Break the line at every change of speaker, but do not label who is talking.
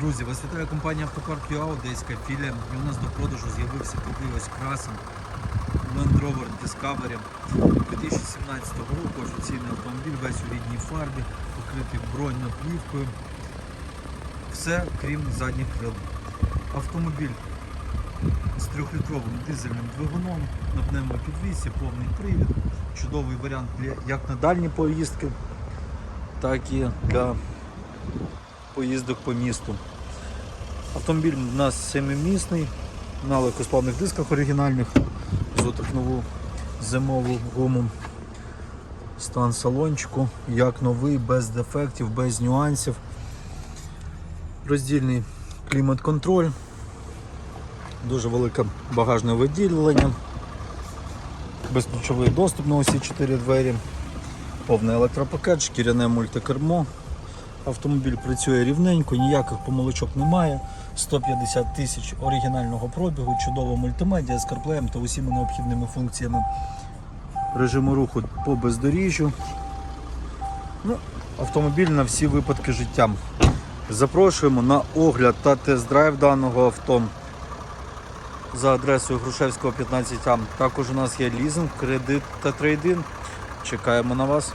Друзі, вас вітає компанія Автопарк ЮА, Одеська філія. І у нас до продажу з'явився такий ось красен Land Rover Discovery 2017 року. Офіційний автомобіль, весь у рідній фарбі, покритий бронеплівкою. Все крім задніх крил. Автомобіль з трьохлітровим дизельним двигуном на пневмопідвісі, повний привід. Чудовий варіант як на дальні поїздки, так і для поїздок по місту. Автомобіль у нас семимісний, на легкосплавних дисках оригінальних, нову зимову гуму. Стан салончику, як новий, без дефектів, без нюансів. Роздільний клімат-контроль, дуже велике багажне виділення, безключовий доступ на усі 4 двері, повний електропакет, шкіряне мультикермо. Автомобіль працює рівненько, ніяких помилочок немає. 150 тисяч оригінального пробігу, чудова мультимедіа з CarPlay та усіма необхідними функціями режиму руху по бездоріжжю. Ну, автомобіль на всі випадки життя. Запрошуємо на огляд та тест-драйв даного авто за адресою Грушевського 15А. Також у нас є лізинг, кредит та трейдин. Чекаємо на вас.